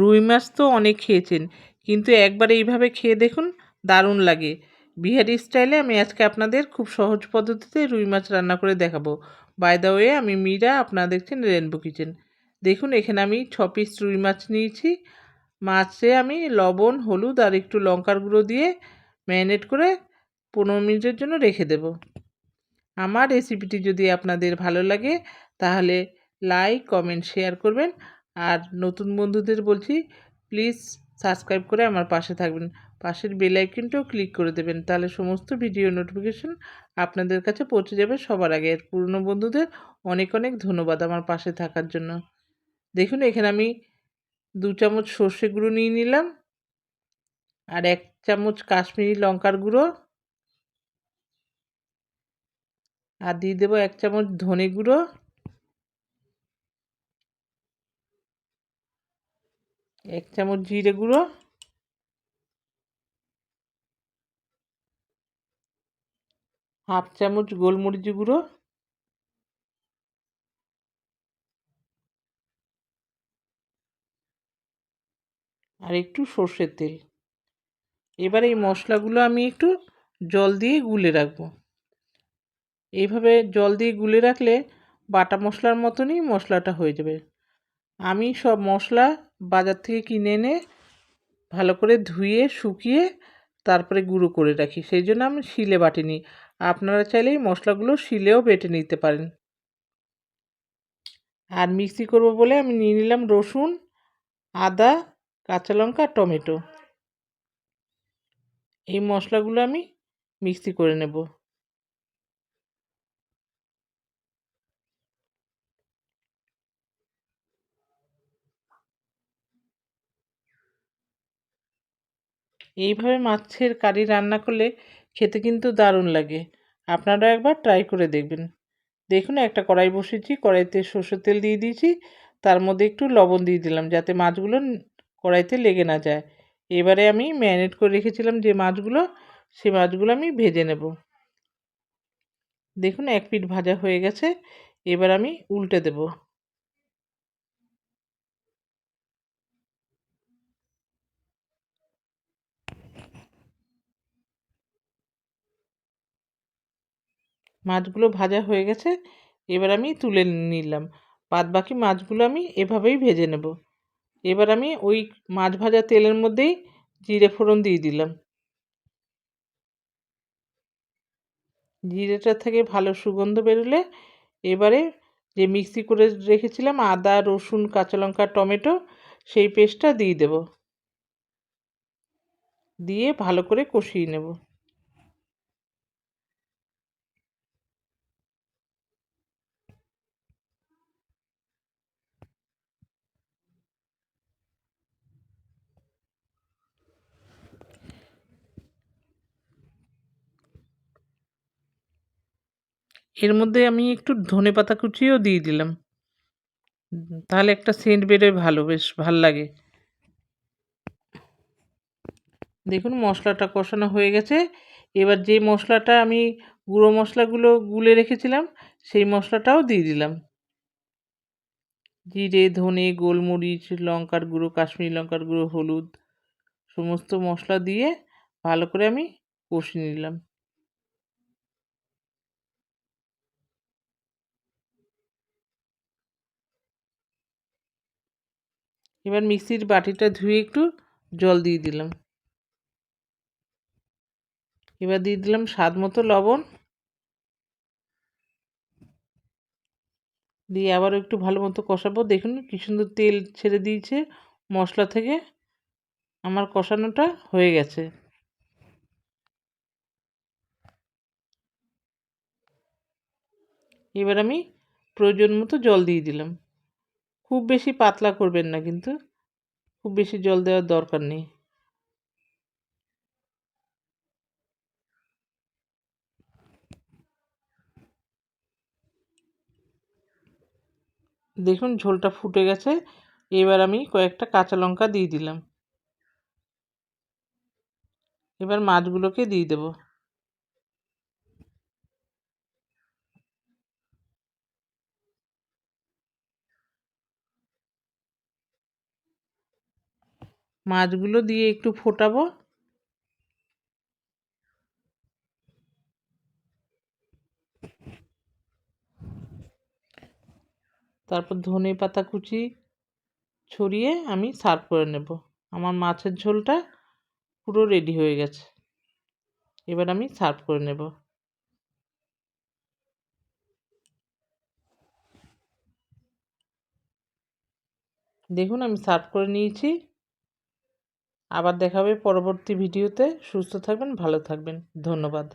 রুই মাছ তো অনেক খেয়েছেন, কিন্তু একবার এইভাবে খেয়ে দেখুন, দারুণ লাগে। বিহারি স্টাইলে আমি আজকে আপনাদের খুব সহজ পদ্ধতিতে রুই মাছ রান্না করে দেখাবো। বাই দ্য ওয়ে আমি মীরা আপনারা দেখছেন রেনবো কিচেন দেখুন, এখানে আমি ছ পিস রুই মাছ নিয়েছি। মাছে আমি লবণ, হলুদ আর একটু লঙ্কার গুঁড়ো দিয়ে ম্যারিনেট করে পনেরো মিনিটের জন্য রেখে দেব। আমার রেসিপিটি যদি আপনাদের ভালো লাগে, তাহলে লাইক কমেন্ট শেয়ার করবেন। আর নতুন বন্ধুদের বলছি প্লিজ সাবস্ক্রাইব করে আমার পাশে থাকবেন। পাশের বেল আইকনটাও ক্লিক করে দেবেন। তাহলে সমস্ত ভিডিও নোটিফিকেশন আপনাদের কাছে পৌঁছে যাবে সবার আগে। এর পুরনো বন্ধুদের অনেক অনেক ধন্যবাদ আমার পাশে থাকার জন্য। দেখুন, এখানে আমি দু চামচ সর্ষে গুঁড়ো নিয়ে নিলাম আর এক চামচ কাশ্মীরি লঙ্কার গুঁড়ো। আর দিয়ে দেবো এক চামচ ধনে গুঁড়ো। এক চামচ জিরে গুঁড়ো। হাফ চামচ গোলমরিচ গুঁড়ো। আর একটু সর্ষের তেল। এবার এই মশলাগুলো আমি একটু জল দিয়ে গুলে রাখব। এইভাবে জল দিয়ে গুলে রাখলে বাটা মশলার মতনই মশলাটা হয়ে যাবে। আমি সব মশলা বাজার থেকে কিনে এনে ভালো করে ধুয়ে, শুকিয়ে তারপরে গুঁড়ো করে রাখি। সেই জন্য আমি শিলে বাটিনি। আপনারা চাইলেই মশলাগুলো শিলেও বেটে নিতে পারেন। আর মিক্সি করব বলে আমি নিয়ে নিলাম রসুন, আদা, কাঁচা লঙ্কা, টমেটো। এই মশলাগুলো আমি মিক্সি করে নেব। এইভাবে মাছের কারি রান্না করলে খেতে কিন্তু দারুণ লাগে। আপনারা একবার ট্রাই করে দেখবেন। দেখুন, একটা কড়াই বসিয়েছি, কড়াইতে সর্ষের তেল দিয়ে দিয়েছি, তার মধ্যে একটু লবণ দিয়ে দিলাম যাতে মাছগুলো কড়াইতে লেগে না যায়। এবারে আমি ম্যারিনেট করে রেখেছিলাম যে মাছগুলো, সে মাছগুলো আমি ভেজে নেব। দেখুন, এক পিঠ ভাজা হয়ে গেছে, এবার আমি উল্টে দেব। মাছগুলো ভাজা হয়ে গেছে, এবার আমি তুলে নিলাম। বাদ বাকি মাছগুলো আমি এভাবেই ভেজে নেব। এবার আমি ওই মাছ ভাজা তেলের মধ্যেই জিরে ফোড়ন দিয়ে দিলাম। জিরেটা থেকে ভালো সুগন্ধ বেরোলে এবারে যে মিক্সি করে রেখেছিলাম আদা, রসুন, কাঁচা লঙ্কা, টমেটো, সেই পেস্টটা দিয়ে দেব। দিয়ে ভালো করে কষিয়ে নেব। এর মধ্যে আমি একটু ধনে পাতা কুচিও দিয়ে দিলাম। তাহলে একটা সেন্ট বেরোয় ভালো, বেশ ভালো লাগে। দেখুন মশলাটা কষানো হয়ে গেছে। এবার যে মশলাটা আমি গুঁড়ো মশলাগুলো গুলে রেখেছিলাম, সেই মশলাটাও দিয়ে দিলাম। জিরে, ধনে, গোলমরিচ, লঙ্কার গুঁড়ো, কাশ্মীরি লঙ্কার গুঁড়ো, হলুদ, সমস্ত মশলা দিয়ে ভালো করে আমি কষিয়ে নিলাম। এবার মিক্সির বাটিটা ধুয়ে একটু জল দিয়ে দিলাম। এবার দিয়ে দিলাম স্বাদ মতো লবণ। দিয়ে আবার একটু ভালো মতো কষাবো। দেখুন কি সুন্দর তেল ছেড়ে দিয়েছে মশলা থেকে। আমার কষানোটা হয়ে গেছে। এবার আমি প্রয়োজন মতো জল দিয়ে দিলাম। খুব বেশি পাতলা করবেন না কিন্তু। খুব বেশি জল দেওয়ার দরকার নেই। দেখুন ঝোলটা ফুটে গেছে। এবার আমি কয়েকটা কাঁচা লঙ্কা দিয়ে দিলাম। এবার মাছগুলোকে দিয়ে দেব। মাছগুলো দিয়ে একটু ফোটাবো। তারপর ধনে পাতা কুচি ছড়িয়ে আমি সার্ভ করে নেব। আমার মাছের ঝোলটা পুরো রেডি হয়ে গেছে। এবার আমি সার্ভ করে নেব। দেখুন আমি সার্ভ করে নিয়েছি। আবার দেখা হবে পরবর্তী ভিডিওতে। সুস্থ থাকবেন ভালো থাকবেন। ধন্যবাদ।